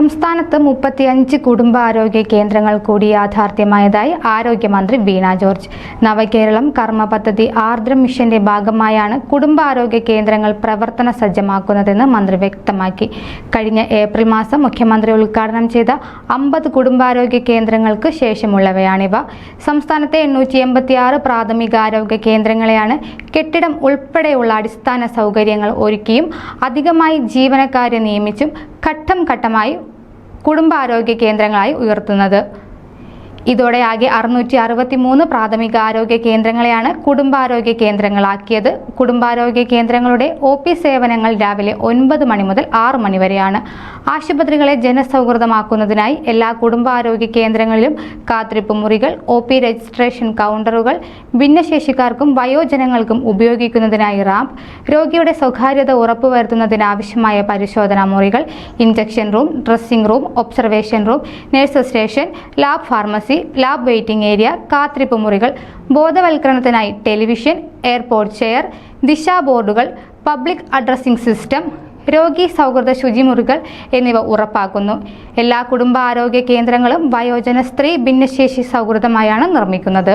സംസ്ഥാനത്ത് മുപ്പത്തിയഞ്ച് കുടുംബാരോഗ്യ കേന്ദ്രങ്ങൾ കൂടി യാഥാർത്ഥ്യമായതായി ആരോഗ്യമന്ത്രി വീണ ജോർജ്. നവകേരളം കർമ്മ പദ്ധതി ആർദ്ര മിഷന്റെ ഭാഗമായാണ് കുടുംബാരോഗ്യ കേന്ദ്രങ്ങൾ പ്രവർത്തന സജ്ജമാക്കുന്നതെന്ന് മന്ത്രി വ്യക്തമാക്കി. കഴിഞ്ഞ ഏപ്രിൽ മാസം മുഖ്യമന്ത്രി ഉദ്ഘാടനം ചെയ്ത അമ്പത് കുടുംബാരോഗ്യ കേന്ദ്രങ്ങൾക്ക് ശേഷമുള്ളവയാണിവ. സംസ്ഥാനത്തെ എണ്ണൂറ്റി പ്രാഥമികാരോഗ്യ കേന്ദ്രങ്ങളെയാണ് കെട്ടിടം ഉൾപ്പെടെയുള്ള അടിസ്ഥാന സൗകര്യങ്ങൾ ഒരുക്കിയും അധികമായി ജീവനക്കാരെ നിയമിച്ചും ഘട്ടം ഘട്ടമായി കുടുംബാരോഗ്യ കേന്ദ്രങ്ങളായി ഉയർത്തുന്നത്. ഇതോടെ ആകെ അറുന്നൂറ്റി അറുപത്തി മൂന്ന് പ്രാഥമിക ആരോഗ്യ കേന്ദ്രങ്ങളെയാണ് കുടുംബാരോഗ്യ കേന്ദ്രങ്ങളാക്കിയത്. കുടുംബാരോഗ്യ കേന്ദ്രങ്ങളുടെ ഒ പി സേവനങ്ങൾ രാവിലെ ഒൻപത് മണി മുതൽ ആറ് മണി വരെയാണ്. ആശുപത്രികളെ ജനസൗഹൃദമാക്കുന്നതിനായി എല്ലാ കുടുംബാരോഗ്യ കേന്ദ്രങ്ങളിലും കാത്തിരിപ്പ് മുറികൾ ഒ പി രജിസ്ട്രേഷൻ കൗണ്ടറുകൾ ഭിന്നശേഷിക്കാർക്കും വയോജനങ്ങൾക്കും ഉപയോഗിക്കുന്നതിനായി റാമ്പ് രോഗിയുടെ സ്വകാര്യത ഉറപ്പുവരുത്തുന്നതിനാവശ്യമായ പരിശോധനാ മുറികൾ injection room dressing room observation room nurse station lab pharmacy lab waiting area കാത്തിരിപ്പ് മുറികൾ ബോധവൽക്കരണത്തിനായി ടെലിവിഷൻ എയർപോർട്ട് ചെയർ ദിശാ ബോർഡുകൾ പബ്ലിക് അഡ്രസ്സിംഗ് സിസ്റ്റം രോഗി സൗഹൃദ ശുചിമുറികൾ എന്നിവ ഉറപ്പാക്കുന്നു. എല്ലാ കുടുംബാരോഗ്യ കേന്ദ്രങ്ങളും വയോജന സ്ത്രീ ഭിന്നശേഷി സൗഹൃദമായാണ് നിർമ്മിക്കുന്നത്.